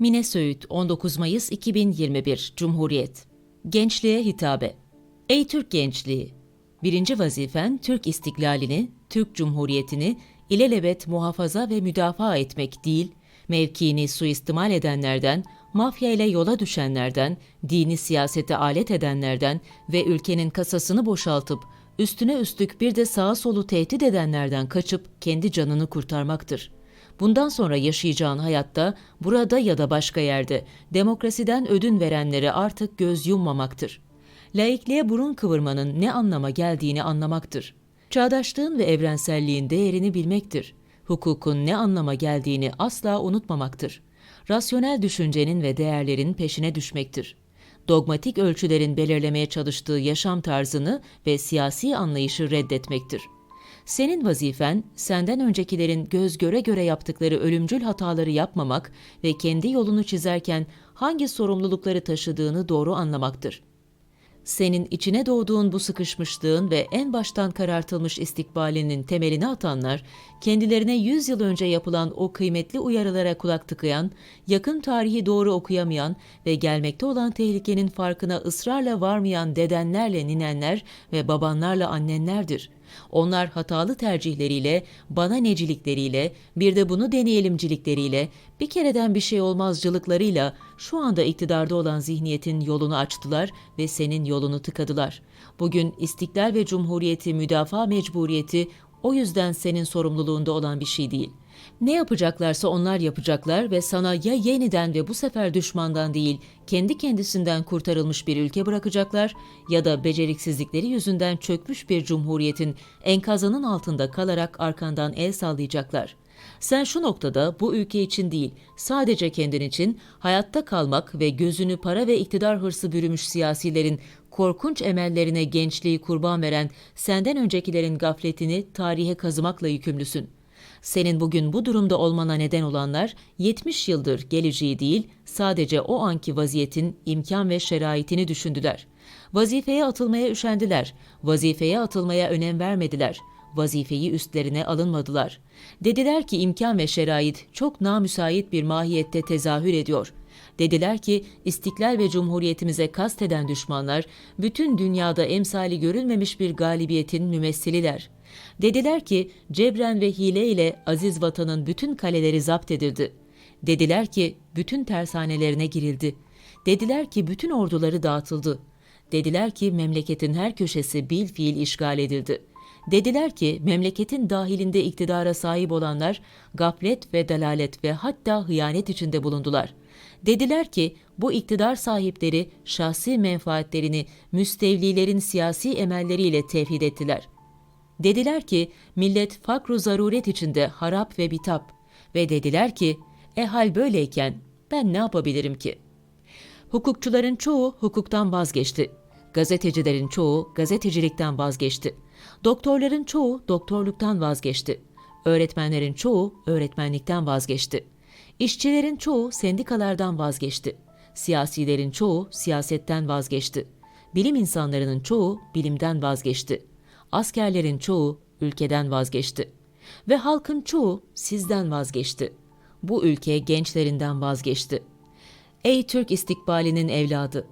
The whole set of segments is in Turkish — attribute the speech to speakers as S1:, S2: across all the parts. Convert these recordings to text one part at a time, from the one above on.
S1: Mine Söğüt 19 Mayıs 2021 Cumhuriyet Gençliğe hitabe Ey Türk gençliği! Birinci vazifen Türk istiklalini, Türk Cumhuriyeti'ni ilelebet muhafaza ve müdafaa etmek değil, mevkiini suistimal edenlerden, mafya ile yola düşenlerden, dini siyasete alet edenlerden ve ülkenin kasasını boşaltıp üstüne üstlük bir de sağa solu tehdit edenlerden kaçıp kendi canını kurtarmaktır. Bundan sonra yaşayacağın hayatta, burada ya da başka yerde demokrasiden ödün verenlere artık göz yummamaktır. Laikliğe burun kıvırmanın ne anlama geldiğini anlamaktır. Çağdaşlığın ve evrenselliğin değerini bilmektir. Hukukun ne anlama geldiğini asla unutmamaktır. Rasyonel düşüncenin ve değerlerin peşine düşmektir. Dogmatik ölçülerin belirlemeye çalıştığı yaşam tarzını ve siyasi anlayışı reddetmektir. Senin vazifen, senden öncekilerin göz göre göre yaptıkları ölümcül hataları yapmamak ve kendi yolunu çizerken hangi sorumlulukları taşıdığını doğru anlamaktır. Senin içine doğduğun bu sıkışmışlığın ve en baştan karartılmış istikbalinin temelini atanlar, kendilerine yüz yıl önce yapılan o kıymetli uyarılara kulak tıkayan, yakın tarihi doğru okuyamayan ve gelmekte olan tehlikenin farkına ısrarla varmayan dedenlerle ninenler ve babanlarla annenlerdir.'' Onlar hatalı tercihleriyle, bana necilikleriyle, bir de bunu deneyelimcilikleriyle, bir kereden bir şey olmazcılıklarıyla şu anda iktidarda olan zihniyetin yolunu açtılar ve senin yolunu tıkadılar. Bugün istiklal ve cumhuriyeti müdafaa mecburiyeti o yüzden senin sorumluluğunda olan bir şey değil. Ne yapacaklarsa onlar yapacaklar ve sana ya yeniden ve bu sefer düşmandan değil, kendi kendisinden kurtarılmış bir ülke bırakacaklar ya da beceriksizlikleri yüzünden çökmüş bir cumhuriyetin enkazının altında kalarak arkandan el sallayacaklar. Sen şu noktada bu ülke için değil, sadece kendin için hayatta kalmak ve gözünü para ve iktidar hırsı bürümüş siyasilerin korkunç emellerine gençliği kurban veren senden öncekilerin gafletini tarihe kazımakla yükümlüsün.'' Senin bugün bu durumda olmana neden olanlar 70 yıldır geleceği değil, sadece o anki vaziyetin imkan ve şeraitini düşündüler. Vazifeye atılmaya üşendiler, vazifeye atılmaya önem vermediler, vazifeyi üstlerine alınmadılar. Dediler ki imkan ve şerait çok namüsait bir mahiyette tezahür ediyor. Dediler ki istiklal ve cumhuriyetimize kasteden düşmanlar bütün dünyada emsali görülmemiş bir galibiyetin mümessililer.'' Dediler ki cebren ve hile ile aziz vatanın bütün kaleleri zapt edildi. Dediler ki bütün tersanelerine girildi. Dediler ki bütün orduları dağıtıldı. Dediler ki memleketin her köşesi bil fiil işgal edildi. Dediler ki memleketin dahilinde iktidara sahip olanlar gaflet ve dalalet ve hatta hıyanet içinde bulundular. Dediler ki bu iktidar sahipleri şahsi menfaatlerini müstevlilerin siyasi emelleriyle tevhid ettiler.'' Dediler ki millet fakru zaruret içinde harap ve bitap ve dediler ki e hal böyleyken ben ne yapabilirim ki? Hukukçuların çoğu hukuktan vazgeçti. Gazetecilerin çoğu gazetecilikten vazgeçti. Doktorların çoğu doktorluktan vazgeçti. Öğretmenlerin çoğu öğretmenlikten vazgeçti. İşçilerin çoğu sendikalardan vazgeçti. Siyasilerin çoğu siyasetten vazgeçti. Bilim insanlarının çoğu bilimden vazgeçti askerlerin çoğu ülkeden vazgeçti ve halkın çoğu sizden vazgeçti. Bu ülke gençlerinden vazgeçti. Ey Türk istikbalinin evladı!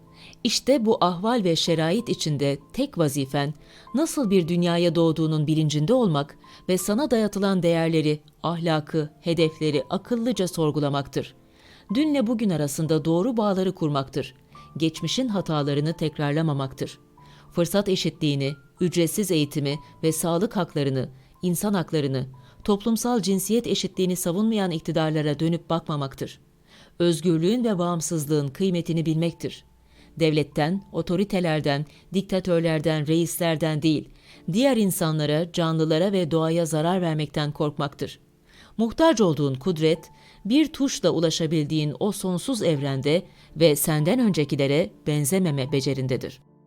S1: İşte bu ahval ve şerait içinde tek vazifen nasıl bir dünyaya doğduğunun bilincinde olmak ve sana dayatılan değerleri, ahlakı, hedefleri akıllıca sorgulamaktır. Dünle bugün arasında doğru bağları kurmaktır. Geçmişin hatalarını tekrarlamamaktır. Fırsat eşitliğini, ücretsiz eğitimi ve sağlık haklarını, insan haklarını, toplumsal cinsiyet eşitliğini savunmayan iktidarlara dönüp bakmamaktır. Özgürlüğün ve bağımsızlığın kıymetini bilmektir. Devletten, otoritelerden, diktatörlerden, reislerden değil, diğer insanlara, canlılara ve doğaya zarar vermekten korkmaktır. Muhtaç olduğun kudret, bir tuşla ulaşabildiğin o sonsuz evrende ve senden öncekilere benzememe becerindedir.''